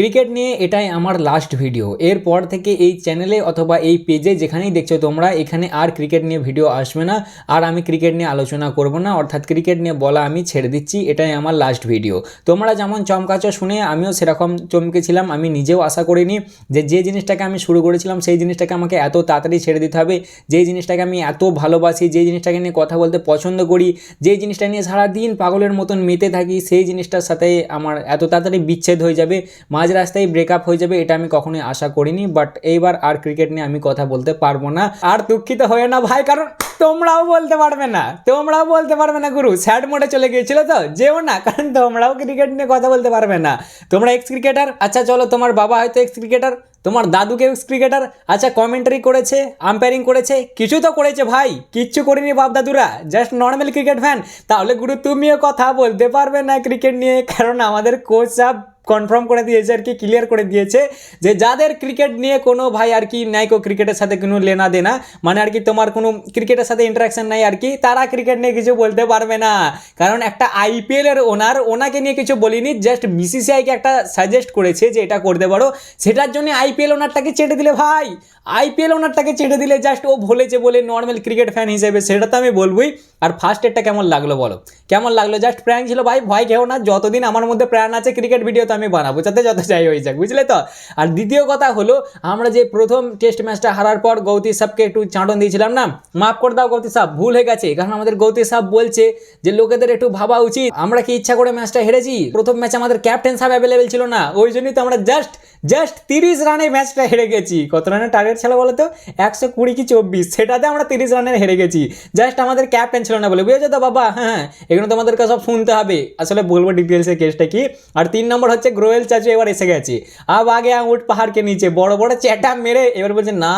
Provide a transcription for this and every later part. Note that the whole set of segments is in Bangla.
ক্রিকেট নিয়ে এটাই আমার লাস্ট ভিডিও এরপর থেকে এই চ্যানেলে অথবা এই পেজে যেখানেই দেখছ তোমরা, এখানে আর ক্রিকেট নিয়ে ভিডিও আসবে না। আর আমি ক্রিকেট নিয়ে আলোচনা করব না, অর্থাৎ ক্রিকেট নিয়ে বলা আমি ছেড়ে দিচ্ছি, এটাই আমার লাস্ট ভিডিও তোমরা যেমন চমকাচ্ছ শুনে, আমিও সেরকম চমকেছিলাম আমি নিজেও আশা করিনি যে যে জিনিসটাকে আমি শুরু করেছিলাম, সেই জিনিসটাকে আমাকে এত তাড়াতাড়ি ছেড়ে দিতে হবে। যেই জিনিসটাকে আমি এত ভালোবাসি যেই জিনিসটাকে নিয়ে কথা বলতে পছন্দ করি যেই জিনিসটা নিয়ে সারাদিন পাগলের মতন মেতে থাকি, সেই জিনিসটার সাথে আমার এত তাড়াতাড়ি বিচ্ছেদ হয়ে যাবে। মাঝ রাস্তায় ব্রেকআপ হয়ে যাবে, এটা আমি কখনোই আশা করিনি বাট এইবার আর ক্রিকেট নিয়ে আমি কথা বলতে পারব না। আর দুঃখিত হয়ে না ভাই, কারণ তোমরাও বলতে পারবে না, তোমরাও বলতে পারবে না গুরু স্যাড মোডে চলে গিয়েছিল তো, যেও না, কারণ তোমরাও ক্রিকেট নিয়ে কথা বলতে পারবে না। তোমরা এক্স ক্রিকেটার আচ্ছা চলো, তোমার বাবা হয়তো এক্স ক্রিকেটার তোমার দাদুকে এক্স ক্রিকেটার আচ্ছা কমেন্টারি করেছে আম্পায়ারিং করেছে, কিছু তো করেছে ভাই, কিচ্ছু করিনি বাপ দাদুরা জাস্ট নর্মাল ক্রিকেট ফ্যান তাহলে গুরু, তুমিও কথা বলতে পারবে না ক্রিকেট নিয়ে, কারণ আমাদের কোচ সাহেব কনফার্ম করে দিয়েছে আর কি ক্লিয়ার করে দিয়েছে যে যাদের ক্রিকেট নিয়ে কোনো ভাই আর কি নাই কো ক্রিকেটের সাথে কোনো লেনা দেনা মানে আর কি তোমার কোনো ক্রিকেটের সাথে ইন্টারাকশন নাই আর কি, তারা ক্রিকেট নিয়ে কিছু বলতে পারবে না। কারণ একটা আইপিএল এর ওনার ওনাকে নিয়ে কিছু বলিনি জাস্ট বিসিসিআইকে একটা সাজেস্ট করেছে যে এটা করতে পারো। সেটার জন্য আইপিএল ওনারটাকে চেটে দিলে ভাই আইপিএল ওনারটাকে চেটে দিলে জাস্ট ও ভুলেছে বলে নর্মাল ক্রিকেট ফ্যান হিসেবে, সেটা তো আমি বলবোই। আর ফার্স্ট এডটা কেমন লাগল বলো? কেমন লাগল? জাস্ট প্র্যাঙ্ক ছিল ভাই, ভয় খেও না, যতদিন আমার মধ্যে প্রাণ আছে ক্রিকেট ভিডিও তো আমি বানাবো, যাতে যত যাই হয়ে যাক, বুঝলে তো? আর দ্বিতীয় কথা হলো, আমরা যে প্রথম টেস্ট ম্যাচটা হারার পর গৌতী সাহকে একটু চাঁটন দিয়েছিলাম না? মাফ করে দাও গৌতী সাহ ভুল হয়ে গেছে, কারণ আমাদের গৌতী সাহ বলছে যে, লোকেদের একটু ভাবা উচিত, আমরা কি ইচ্ছা করে ম্যাচটা হেরেছি? প্রথম ম্যাচে আমাদের ক্যাপ্টেন সাহেব অ্যাভেলেবেল ছিল না, ওই জন্যই তো আমরা জাস্ট জাস্ট তিরিশ রানে ম্যাচটা হেরে গেছি। কত রানের টার্গেট ছিল বলো তো একশো কুড়ি কি চব্বিশ। সেটাতে আমরা তিরিশ রানের হেরে গেছি। জাস্ট আমাদের ক্যাপ্টেন ছিল না বলে। বুঝেছ তো বাবা? হ্যাঁ এগুলো তোমাদেরকে সব শুনতে হবে। আসলে বলব ডিটেলসে কেসটা কি? আর তিন নম্বর হচ্ছে গ্রোয়েল চাচু এবার এসে গেছে। আব আগে উঠ পাহাড়কে নিচে, বড় বড় চ্যাটা মেরে এবার বলছে, না,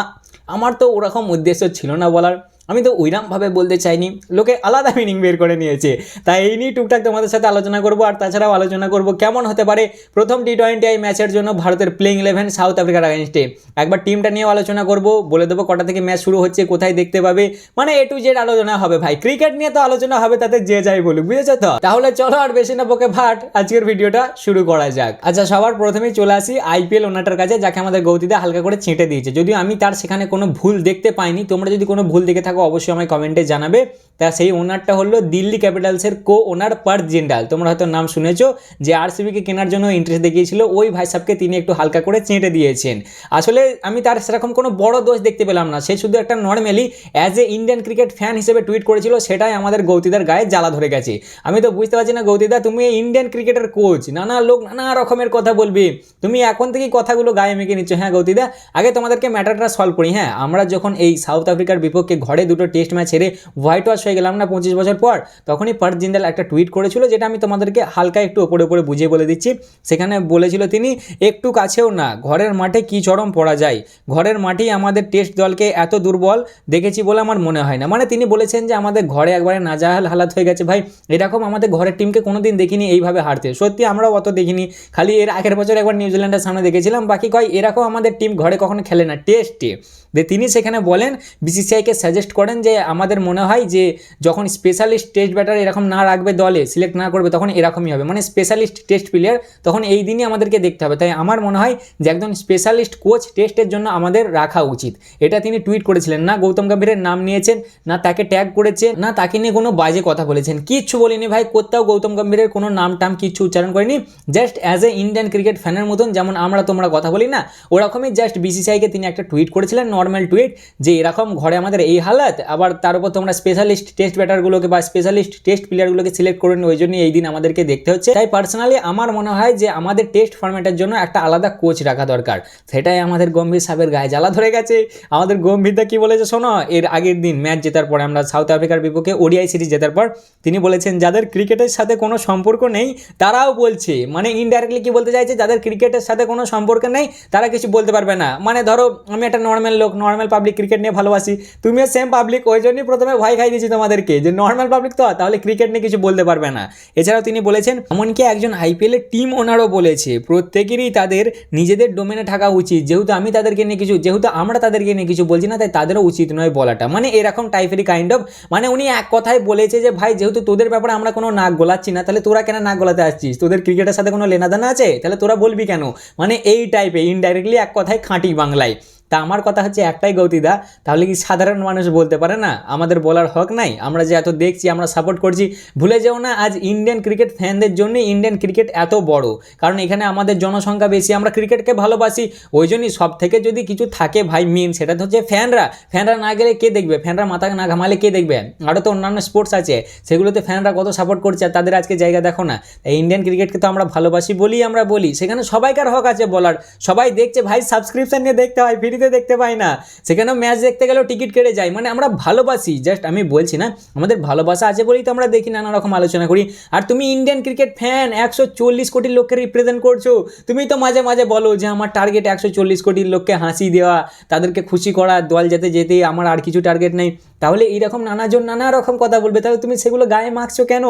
আমার তো ওরকম উদ্দেশ্য ছিল না বলার। আমি তো ওইরকমভাবে বলতে চাইনি। লোকে আলাদা মিনিং বের করে নিয়েছে। তাই এই নিয়ে টুকটাক তোমাদের সাথে আলোচনা করব, আর তাছাড়াও আলোচনা করব কেমন হতে পারে প্রথম টি টোয়েন্টি আই ম্যাচের জন্য ভারতের প্লেইং ইলেভেন সাউথ আফ্রিকার আগেনস্টে একবার টিমটা নিয়েও আলোচনা করব, বলে দেবো কটা থেকে ম্যাচ শুরু হচ্ছে, কোথায় দেখতে পাবে। মানে এ টু জেড আলোচনা হবে ভাই। ক্রিকেট নিয়ে তো আলোচনা হবে, তাতে যে যাই বলুক, বুঝেছ তো? তাহলে চলো আর বেশি না বকে ভাট, আজকের ভিডিওটা শুরু করা যাক। আচ্ছা সবার প্রথমেই চলে আসি আইপিএল ওনাটার কাছে, যাকে আমাদের গৌতিদা হালকা করে ছেঁটে দিয়েছে। যদিও আমি তার সেখানে কোনো ভুল দেখতে পাইনি, তোমরা যদি কোনো ভুল দেখে থাকো অবশ্যই আমায় কমেন্টে জানাবে। তা সেই ওনারটা হলো দিল্লি ক্যাপিটালসের কো ওনার পার্থ জিন্ডাল তোমরা হয়তো নাম শুনেছো যে আরসিবিকে কেনার জন্য ইন্টারেস্ট দেখিয়েছিল, ওই ভাই সাহেবকে তিনি একটু হালকা করে চেঁটে দিয়েছেন। আসলে আমি তার সেরকম কোনো বড় দোষ দেখতে পেলাম না। সে শুধু একটা normally as a Indian cricket fan হিসেবে টুইট করেছিল, সেটাই আমাদের গৌতিদার গায়ে জ্বালা ধরে গেছে। আমি তো বুঝতে পারছি না, গৌতিদা, তুমি ইন্ডিয়ান ক্রিকেটের কোচ নানা লোক নানা রকমের কথা বলবে। তুমি এখন থেকেই কথাগুলো গায়ে মেখে নিচ্ছ। হ্যাঁ গৌতিদা, আগে তোমাদেরকে ম্যাটারটা সলভ করি। হ্যাঁ আমরা যখন এই সাউথ আফ্রিকার বিপক্ষে ঘরে দুটো টেস্ট ম্যাচ হেরে হোয়াইট ওয়াশ হয়ে গেলাম না পঁচিশ বছর পর। তখনই পার্থ জিন্দাল একটা টুইট করেছিল যেটা আমি তোমাদেরকে হালকা একটু ওপরে ওপরে বুঝিয়ে বলে দিচ্ছি। সেখানে বলেছিল তিনি, একটু কাছেও না, ঘরের মাঠে কি চরম পড়া যায় ঘরের মাঠেই আমাদের টেস্ট দলকে এত দুর্বল, দেখেছি বলে আমার মনে হয় না। মানে তিনি বলেছেন যে, আমাদের ঘরে একবারে নাজাহাল হালাত হয়ে গেছে ভাই। এরকম আমাদের ঘরের টিমকে কোনোদিন দেখিনি এইভাবে হারতে। সত্যি আমরাও অত দেখিনি। খালি এর আগের বছর একবার নিউজিল্যান্ডের সামনে দেখেছিলাম। বাকি কয়, এরকম আমাদের টিম ঘরে কখনো খেলে না। টেস্টে যে তিনি সেখানে বলেন বিসিসিআইকে সাজেস্ট করেন যে আমাদের মনে হয় যে যখন স্পেশালিস্ট টেস্ট ব্যাটার এরকম না রাখবে দলে সিলেক্ট না করবে, তখন এরকমই হবে। মানে স্পেশালিস্ট টেস্ট প্লেয়ার তখন এই দিনই আমাদেরকে দেখতে হবে। তাই আমার মনে হয় যে একজন স্পেশালিস্ট কোচ টেস্টের জন্য আমাদের রাখা উচিত। এটা তিনি টুইট করেছিলেন। না গৌতম গম্ভীরের নাম নিয়েছেন, না তাকে ট্যাগ করেছে না তাকে নিয়ে কোনো বাজে কথা বলেছেন। কিচ্ছু বলিনি ভাই, কোথাও গৌতম গম্ভীরের কোনো নাম টাম কিচ্ছু উচ্চারণ করেনি। Just as a Indian cricket ফ্যানের মতন যেমন আমরা তোমরা কথা বলি না, ওরকমই জাস্ট বিসিসিআইকে তিনি একটা টুইট করেছিলেন নর্মাল টুইট যে এরকম ঘরে আমাদের এই হালাত, আবার তার উপর তোমরা স্পেশালিস্ট টেস্ট ব্যাটারগুলোকে বা স্পেশালিস্ট টেস্ট প্লেয়ারগুলোকে সিলেক্ট করে ওই জন্য এই দিন আমাদেরকে দেখতে হচ্ছে। তাই পার্সোনালি আমার মনে হয় যে আমাদের টেস্ট ফরম্যাটের জন্য একটা আলাদা কোচ রাখা দরকার। সেটাই আমাদের গম্ভীর সাহেবের গায়ে জ্বালা ধরে গেছে। আমাদের গম্ভীরদা কি বলেছে শোনো, এর আগের দিন ম্যাচ জেতার পরে, আমরা সাউথ আফ্রিকার বিপক্ষে ওডিআই সিরিজ জেতার পর, তিনি বলেছেন, যাদের ক্রিকেটের সাথে কোনো সম্পর্ক নেই, তারাও বলছে। মানে ইনডাইরেক্টলি কি বলতে চাইছে? যাদের ক্রিকেটের সাথে কোনো সম্পর্ক নেই, তারা কিছু বলতে পারবে না। মানে ধরো, আমি একটা নর্মাল লোক নর্মাল পাবলিক ক্রিকেট নিয়ে ভালোবাসি। তুমিও সেম পাবলিক ওই জন্যই প্রথমে ভয় খাই দিয়েছি তোমাদেরকে যে নর্মাল পাবলিক তো তাহলে ক্রিকেট নিয়ে কিছু বলতে পারবে না। এছাড়াও তিনি বলেছেন, এমনকি একজন আইপিএলের টিম ওনারও বলেছে, প্রত্যেকেরই তাদের নিজেদের ডোমেনে থাকা উচিত। যেহেতু আমি তাদেরকে নিয়ে কিছু, যেহেতু আমরা তাদেরকে নিয়ে কিছু বলছি না, তাই তাদেরও উচিত নয় বলাটা। মানে এরকম টাইপেরই কাইন্ড অফ মানে উনি এক কথায় বলেছে যে, ভাই, যেহেতু তোদের ব্যাপারে আমরা কোনো নাক গোলাচ্ছি না, তাহলে তোরা কেন নাক গোলাতে আসছিস? তোদের ক্রিকেটের সাথে কোনো লেনাদেনা আছে? তাহলে তোরা বলবি কেন? মানে এই টাইপে ইনডাইরেক্টলি এক কথায় খাঁটি বাংলায়। তা আমার কথা হচ্ছে একটাই গৌতিদা তাহলে কি সাধারণ মানুষ বলতে পারে না? আমাদের বলার হক নাই? আমরা যে এত দেখছি, আমরা সাপোর্ট করছি, ভুলে যেও না, আজ ইন্ডিয়ান ক্রিকেট ফ্যানদের জন্য ইন্ডিয়ান ক্রিকেট এত বড়। কারণ এখানে আমাদের জনসংখ্যা বেশি, আমরা ক্রিকেটকে ভালোবাসি। ওই জন্যই সব থেকে যদি কিছু থাকে ভাই মেন সেটা তো হচ্ছে ফ্যানরা ফ্যানরা না গেলে কে দেখবে? ফ্যানরা মাথা না ঘামালে কে দেখবে? আরও তো অন্যান্য স্পোর্টস আছে, সেগুলোতে ফ্যানরা কত সাপোর্ট করছে আর তাদের আজকে জায়গা দেখো না। এই ইন্ডিয়ান ক্রিকেটকে তো আমরা ভালোবাসি বলি আমরা বলি। সেখানে সবাইকার হক আছে বলার। সবাই দেখছে ভাই সাবস্ক্রিপশন নিয়ে দেখতে হয় ফ্রিতে দেখতে পাই না। সেখানেও ম্যাচ দেখতে গেলেও টিকিট কেটে যায়। মানে আমরা ভালোবাসি। জাস্ট আমি বলছি না, আমাদের ভালোবাসা আছে বলেই তো আমরা দেখি নানা রকম আলোচনা করি। আর তুমি ইন্ডিয়ান ক্রিকেট ফ্যান একশো চল্লিশ কোটি লোককে রিপ্রেজেন্ট করছ। তুমি তো মাঝে মাঝে বলো যে আমার টার্গেট একশো চল্লিশ কোটি লোককে হাসি দেওয়া, তাদেরকে খুশি করা, দল যেতে যেতে আমার আর কিছু টার্গেট নেই। তাহলে এইরকম নানাজন নানা রকম কথা বলবে। তাহলে তুমি সেগুলো গায়ে মাখছো কেন?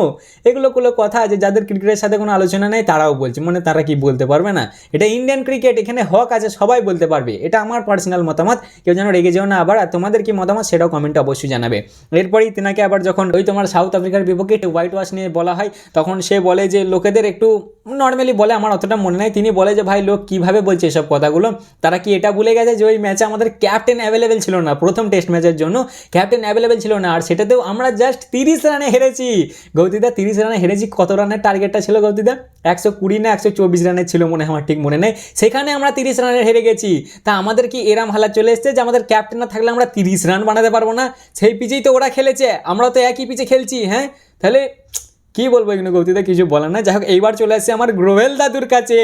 এগুলো কোনো কথা আছে যাদের ক্রিকেটের সাথে কোনো আলোচনা নেই, তারাও বলছে। মানে তারা কি বলতে পারবে না? এটা ইন্ডিয়ান ক্রিকেট এখানে হক আছে, সবাই বলতে পারবে। এটা আমার পার্সোনাল মতামত, কেউ যেন রেগে যেও না আবার, আর তোমাদের কি মতামত সেটাও কমেন্টে অবশ্যই জানাবে। এরপরেই তেনাকে আবার যখন ওই তোমার সাউথ আফ্রিকার বিপক্ষে হোয়াইট ওয়াশ নিয়ে বলা হয়, তখন সে বলে যে, লোকেদের একটু নর্মালি বলে, আমার অতটা মনে নেই। তিনি বলে যে, ভাই, লোক কীভাবে বলছে এসব কথাগুলো? তারা কি এটা ভুলে গেছে যে, ওই ম্যাচে আমাদের ক্যাপ্টেন অ্যাভেলেবেল ছিল না, প্রথম টেস্ট ম্যাচের জন্য? ক্যাপ্টেন অ্যাভেলেবেল ছিল না, আর সেটাতেও আমরা জাস্ট তিরিশ রানে হেরেছি। গৌতিদা, তিরিশ রানে হেরেছি, কত রানের টার্গেটটা ছিল গৌতিদা? একশো কুড়ি না একশো চব্বিশ রানের ছিল মনে আমার ঠিক মনে নেই। সেখানে আমরা তিরিশ রানে হেরে গেছি। তা আমাদের কি এরাম হালা চলে এসছে যে আমাদের ক্যাপ্টেন না থাকলে আমরা তিরিশ রান বানাতে পারব না। সেই পিচেই তো ওরা খেলেছে। আমরা তো একই পিচে খেলছি হ্যাঁ? তাহলে কি বলব এগুলো গৌতিতে কিছু বলার না যাই হোক, এইবার চলে আসছে আমার গ্রোভেল দাদুর কাছে।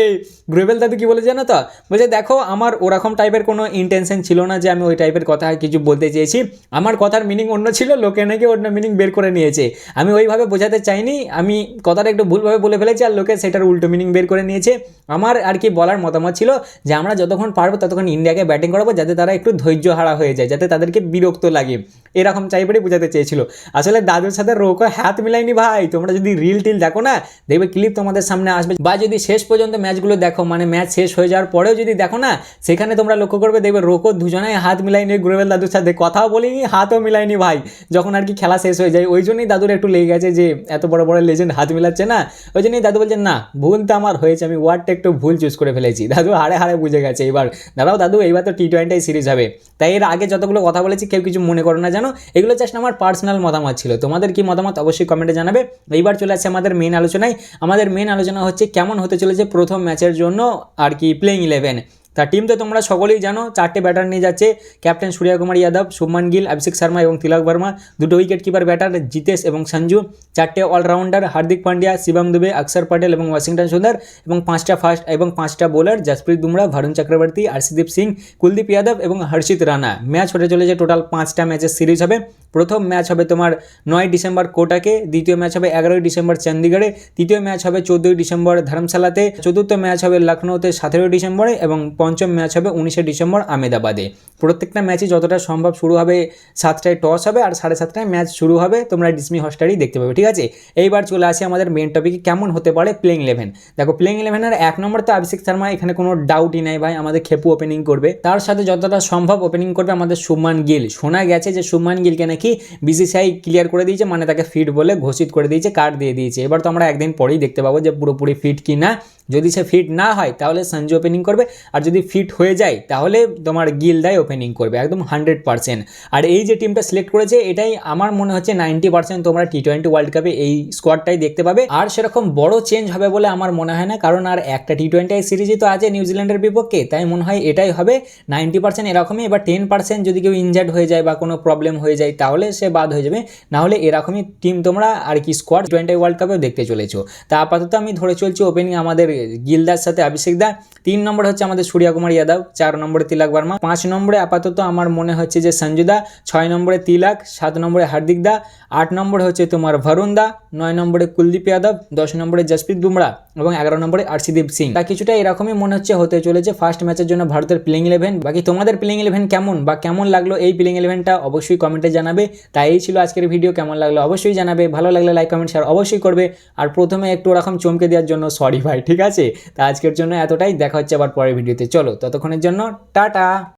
গ্রোভেল দাদু কি বলে জানো তো? বলছে, দেখো, আমার ওরকম টাইপের কোনো ইন্টেনশন ছিল না যে আমি ওই টাইপের কথা কিছু বলতে চেয়েছি। আমার কথার মিনিং অন্য ছিল, লোকে নাকি অন্য মিনিং বের করে নিয়েছে। আমি ওইভাবে বোঝাতে চাইনি, আমি কথাটা একটু ভুলভাবে বলে ফেলেছি আর লোকে সেটার উল্টো মিনিং বের করে নিয়েছে। আমার আর কি বলার মতামত ছিল যে আমরা যতক্ষণ পারব ততক্ষণ ইন্ডিয়াকে ব্যাটিং করাবো, যাতে তারা একটু ধৈর্য হারা হয়ে যায়, যাতে তাদেরকে বিরক্ত লাগে। এরকম টাইপেরই বোঝাতে চেয়েছিল। আসলে দাদুর সাথে রোকো হাত মিলাইনি ভাই, তোমরা যদি রিল টিল দেখো না, দেখবে ক্লিপ তোমাদের সামনে আসবে। বা যদি শেষ পর্যন্ত ম্যাচগুলো দেখো মানে ম্যাচ শেষ হয়ে যাওয়ার পরেও যদি দেখো না, সেখানে তোমরা লক্ষ্য করবে, দেখবে রোকো দুজনে হাত মিলাইনি গ্রোবেল দাদুর সাথে। কথাও বলিনি, হাতও মিলাইনি ভাই। যখন আর কি খেলা শেষ হয়ে যায়, ওই জন্যই দাদুর একটু লেগে গেছে যে, এত বড় বড় লেজেন্ড হাত মিলাচ্ছে না। ওই জন্যই দাদু বলছে, না, ভুল তো আমার হয়েছে, আমি ওয়ার্ডটা একটু ভুল চুজ করে ফেলেছি। দাদু হাড়ে হাড়ে বুঝে গেছে এবার। দাঁড়াও দাদু, এইবার তো টি টোয়েন্টি সিরিজ হবে। তাই এর আগে যতগুলো কথা বলেছি, কেউ কিছু মনে করো না জানো? এগুলো জাস্ট আমার পার্সোনাল মতামত ছিল। তোমাদের কি মতামত অবশ্যই কমেন্টে জানাবে। এইবার চলে আসছে আমাদের মেন আলোচনায়। আমাদের মেন আলোচনা হচ্ছে কেমন হতে চলেছে প্রথম ম্যাচের জন্য আর কি প্লেইং ইলেভেন তা টিম তো তোমরা সকলেই জানো, চারটে ব্যাটার নিয়ে যাচ্ছে। ক্যাপ্টেন সূর্যকুমার যাদব, শুভমান গিল, অভিষেক শর্মা এবং তিলক বর্মা। দুটো উইকেট কিপার ব্যাটার জিতেশ এবং সঞ্জু। চারটে অলরাউন্ডার হার্দিক পান্ডিয়া, শিবম দুবে অক্ষর পটেল এবং ওয়াশিংটন সুন্দর এবং পাঁচটা ফাস্ট এবং পাঁচটা বোলার জসপ্রীত বুমরা ভারুণ চক্রবর্তী, আরশিদীপ সিং, কুলদীপ যাদব এবং হর্ষিত রানা। ম্যাচ হতে চলেছে টোটাল পাঁচটা ম্যাচের সিরিজ হবে। প্রথম ম্যাচ হবে তোমার নয় ডিসেম্বর কোটাকে, দ্বিতীয় ম্যাচ হবে এগারোই ডিসেম্বর চণ্ডীগড়ে তৃতীয় ম্যাচ হবে চোদ্দোই ডিসেম্বর ধর্মশালাতে, চতুর্থ ম্যাচ হবে লখনৌতে সতেরোই ডিসেম্বরে এবং পঞ্চম ম্যাচ হবে উনিশে ডিসেম্বর আমেদাবাদে। প্রত্যেকটা ম্যাচই যতটা সম্ভব শুরু হবে সাতটায় টস হবে আর সাড়ে সাতটায় ম্যাচ শুরু হবে, তোমরা ডিসমি হস্টারই দেখতে পাবে, ঠিক আছে? এইবার চলে আসি আমাদের মেন টপিকে কেমন হতে পারে প্লেইং ইলেভেন দেখো প্লেইং ইলেভেনের এক নম্বর তো অভিষেক শর্মা, এখানে কোনো ডাউটই নাই ভাই, আমাদের খেপু ওপেনিং করবে। তার সাথে যতটা সম্ভব ওপেনিং করবে আমাদের শুভমান গিল। শোনা গেছে যে শুভমান গিলকে নাকি বিসিসিআই ক্লিয়ার করে দিয়েছে মানে তাকে ফিট বলে ঘোষিত করে দিয়েছে কার্ড দিয়ে দিয়েছে। এবার তো আমরা একদিন পরেই দেখতে পাবো যে পুরোপুরি ফিট কি না যদি সে ফিট না হয়, তাহলে সঞ্জু ওপেনিং করবে। আর যদি ফিট হয়ে যায়, তাহলে তোমার গিল দায় ওপেনিং করবে, একদম হান্ড্রেড পার্সেন্ট আর এই যে টিমটা সিলেক্ট করেছে, এটাই আমার মনে হচ্ছে নাইনটি পার্সেন্ট তোমরা টি টোয়েন্টি ওয়ার্ল্ড কাপে এই স্কোয়াডটাই দেখতে পাবে। আর সেরকম বড় চেঞ্জ হবে বলে আমার মনে হয় না, কারণ আর একটা টি টোয়েন্টি সিরিজই তো আছে নিউজিল্যান্ডের বিপক্ষে, তাই মনে হয় এটাই হবে। নাইনটি পার্সেন্ট এরকমই, এবার টেন পার্সেন্ট যদি কেউ ইনজার্ড হয়ে যায় বা কোনো প্রবলেম হয়ে যায়, তাহলে সে বাদ হয়ে যাবে। না হলে এরকমই টিম তোমরা আর কি স্কোয়াড টোয়েন্টি ওয়ার্ল্ড কাপেও দেখতে চলেছো। তা আপাতত আমি ধরে চলছি ওপেনিং আমাদের গিলদার সাথে অভিষেক দা। তিন নম্বরে হচ্ছে আমাদের সূর্য কুমার যাদব, চার নম্বরে তিলক বর্মা, পাঁচ নম্বরে আপাতত আমার মনে হচ্ছে যে সঞ্জু দা, ছয় নম্বরে তিলক, সাত নম্বরে হার্দিক দা, আট নম্বরে হচ্ছে তোমার ভরুণ দা, নয় নম্বরে কুলদীপ যাদব, দশ নম্বরে জসপ্রীত বুমরা এবং এগারো নম্বরে আরশিদীপ সিং। তা কিছুটা এরকমই মনে হচ্ছে হতে চলেছে ফার্স্ট ম্যাচের জন্য ভারতের প্লেইং ইলেভেন বাকি তোমাদের প্লেইং ইলেভেন কেমন বা কেমন লাগল এই প্লেইং ইলেভেনটা অবশ্যই কমেন্টে জানাবে। তাই এই ছিল আজকের ভিডিও কেমন লাগল অবশ্যই জানাবে। ভালো লাগলে লাইক কমেন্ট শেয়ার অবশ্যই করবে। আর প্রথমে একটু ওরকম চমকে দেওয়ার জন্য সরি ভাই, ঠিক আছে। তা আজকের জন্য এতটাই। দেখা হচ্ছে আবার পরের ভিডিওতে। চলো ততক্ষণের জন্য টাটা!